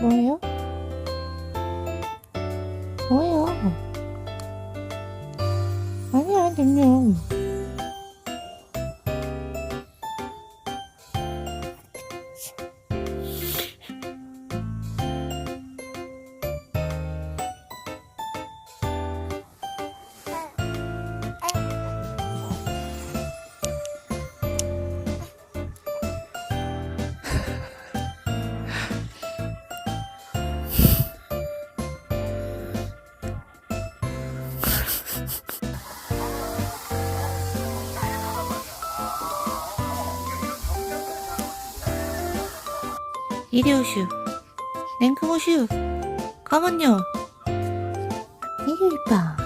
뭐예요? 이리 오슈. 냉큼 오슈. 가만요. 이리 이봐.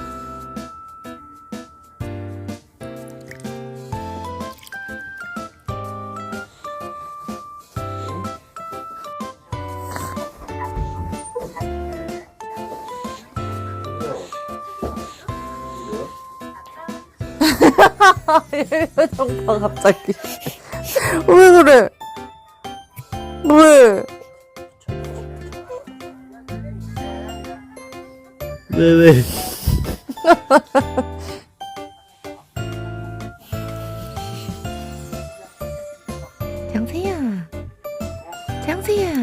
정파 갑자기. 왜 그래? 왜? 왜, 왜? 장세야. 장세야.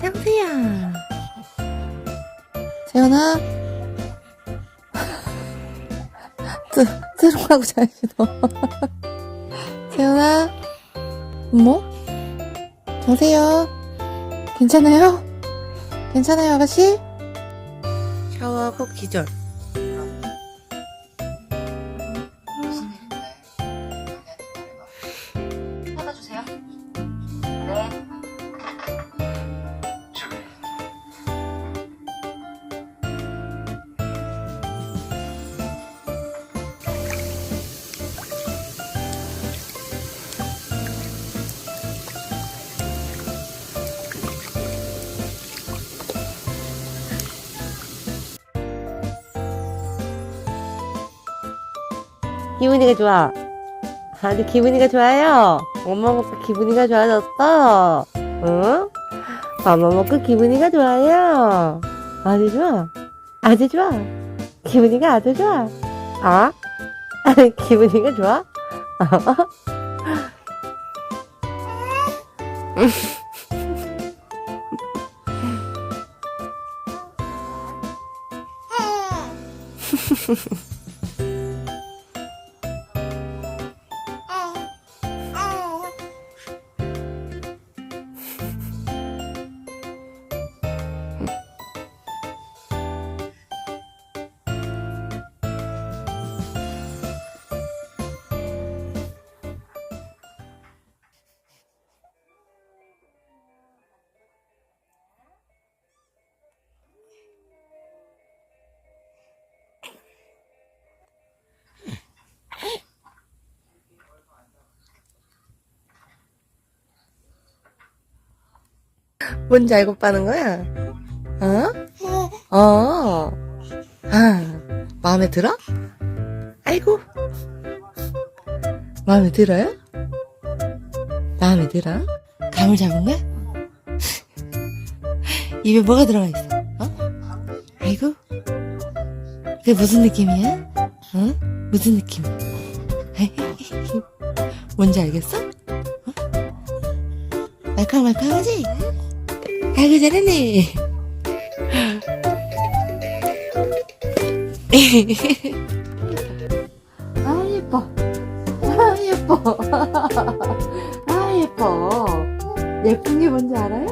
장세야. 세연아. 뜨, 뜨롱하고 잘 신어. 세연아. 뭐? 장세요. 괜찮아요? 괜찮아요, 아가씨? 샤워하고 기절. 기분이가 좋아. 아주 기분이가 좋아요. 엄마 먹고 기분이가 좋아졌어. 응? 엄마 먹고 기분이가 좋아요. 아주 좋아. 아주 좋아. 기분이가 아주 좋아. 아? 기분이가 좋아? 뭔지 알고 빠는 거야? 어? 어. 아, 마음에 들어? 아이고. 마음에 들어요? 마음에 들어? 감을 잡은 거야? 입에 뭐가 들어가 있어? 어? 아이고. 그게 무슨 느낌이야? 어? 무슨 느낌? 뭔지 알겠어? 어? 말캉말캉하지? 아이고 잘했네. 아 예뻐. 아 예뻐. 아 예뻐. 예쁜 게 뭔지 알아요?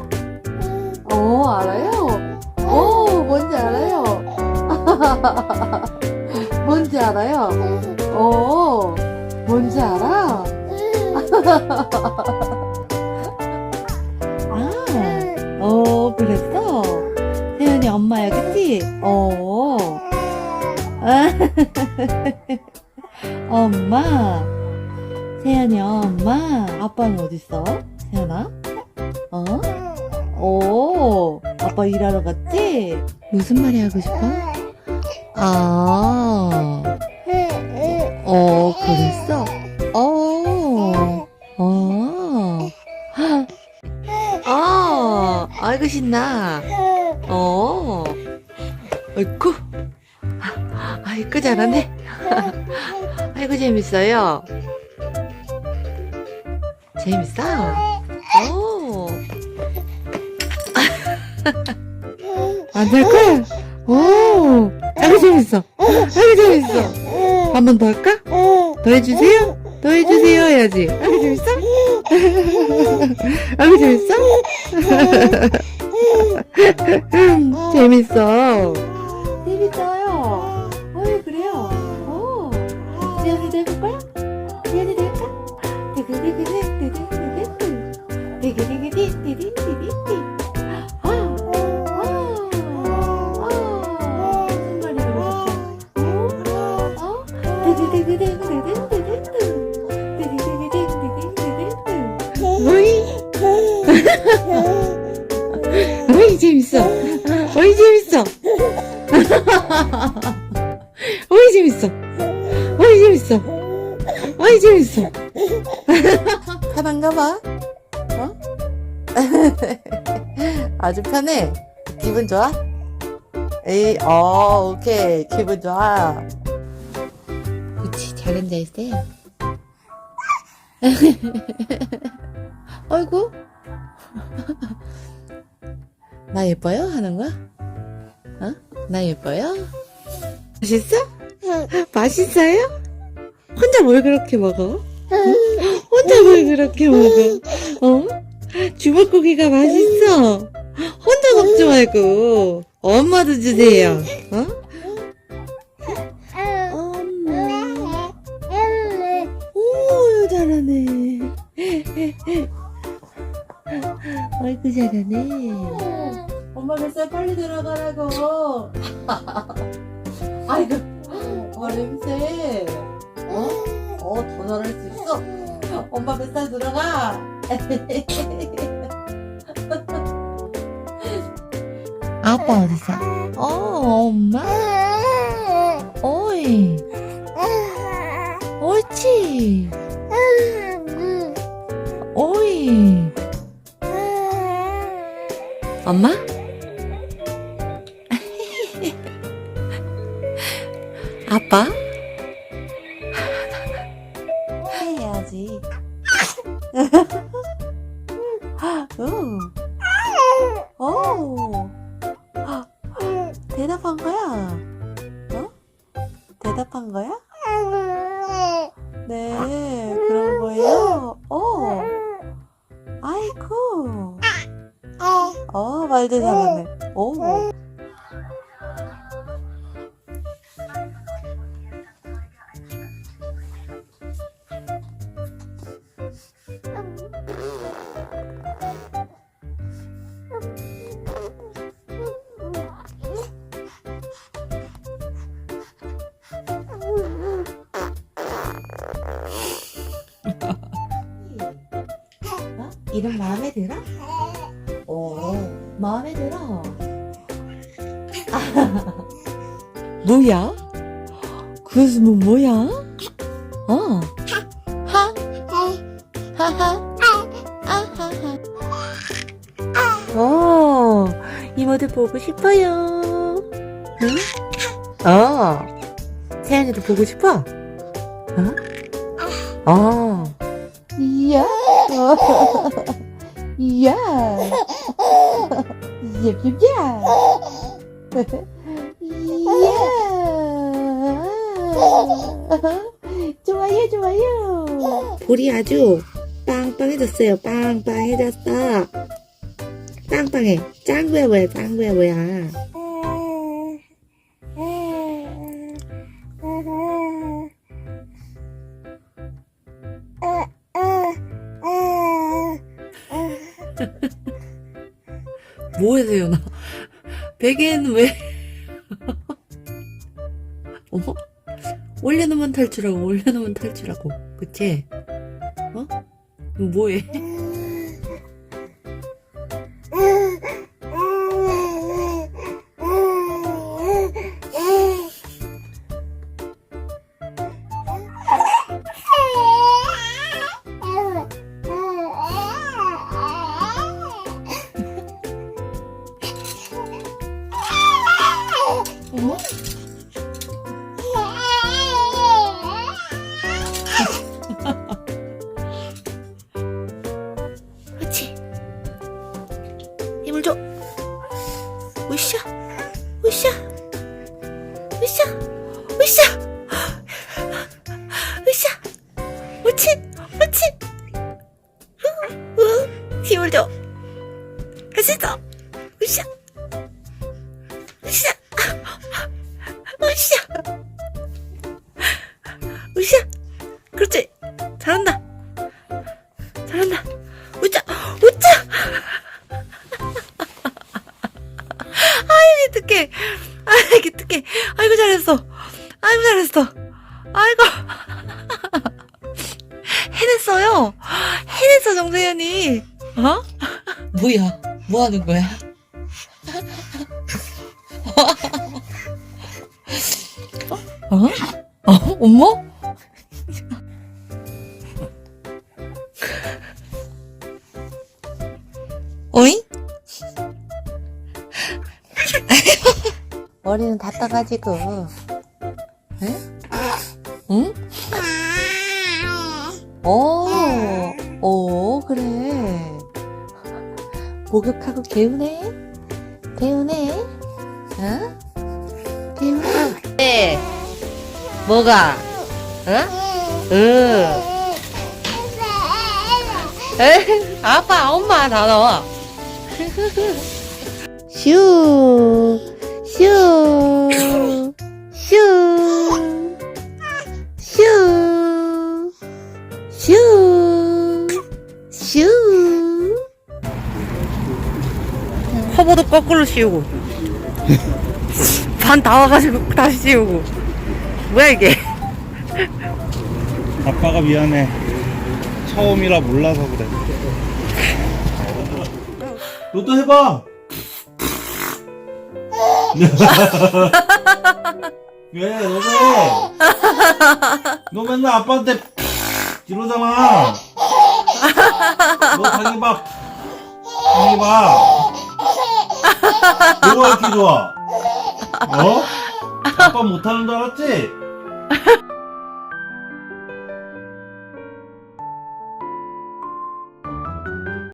어 알아요? 어 뭔지 알아요? 뭔지 알아요? 어 뭔지 알아? 아, 그랬어? 세연이 엄마야, 그치? 어. 아, 엄마. 세연이 엄마. 아빠는 어딨어? 세연아? 어? 오, 아빠 일하러 갔지? 무슨 말이 하고 싶어? 아, 어, 그랬어? 신나. 어. 아이고. 아이고 잘하네. 아이고 재밌어요. 재밌어. 오. 안될 거야. 오. 아이고 재밌어. 아이고 재밌어. 한 번 더 할까? 더 해주세요. 더 해주세요 해야지. 아이고 재밌어? 아이고 재밌어? 재밌어. 재밌어요. 아주 편해. 기분 좋아? 에이, 어, 오케이. 기분 좋아. 그치, 잘 앉아있어요. 아이고. 나 예뻐요? 하는 거야? 어? 나 예뻐요? 맛있어? 맛있어요? 혼자 뭘 그렇게 먹어? 응? 혼자 뭘 그렇게 먹어? 어? 주먹고기가 맛있어. 혼자 먹지 말고 엄마도 주세요. 어? 엄마. 오, 잘하네. 아이고 잘하네. 엄마 뱃살 빨리 들어가라고. 아이고, 어, 냄새. 어? 어, 더 잘할 수 있어. 엄마 뱃살 들어가. 아빠 어딨어? 어, 엄마. 어이. 옳지. 어이. 엄마? 아빠? 어, 말도 잘하네. 오. 어? 이름 마음에 들어? 오, 마음에 들어. 뭐야? 그것은 뭐 뭐야? 어. 하. 하하. 아하하. 어, 이모들 보고 싶어요. 응? 어. 세연이도 보고 싶어? 어? 어. 이야. 이야. 야, 이야. 좋아요, 좋아요. 볼이 아주 빵빵해졌어요. 빵빵해졌어. 빵빵해. 짱구야 뭐야, 짱구야 뭐야. 뭐해서요, 나? 베개는 왜? 어? 올려놓으면 탈출하고, 올려놓으면 탈출하고. 그치? 어? 뭐해? 으쌰, 으쌰, 으쌰, 옳지, 옳지. 힘을 줘. 할수 있어. 뭐 하는 거야? 어? 어? 엄마? 어잉? 머리는 다 따가지고. 응? 응? 오, 오, 목욕하고 개우네? 개우네? 어? 개우네? 네. 뭐가? 어? 응. 에? 아빠, 엄마 다 넣어. 슈, 슈, 슈, 슈, 슈, 슈. 커버도 거꾸로 씌우고. 반 다 와가지고 다시 씌우고. 뭐야, 이게? 아빠가 미안해. 처음이라 몰라서 그래. 너도 해봐. 왜? 해. 너 맨날 아빠한테 이러잖아. 너 자기 봐. 자기 봐. 뭐가 이렇게 좋아? 어? 아빠 못하는 줄 알았지?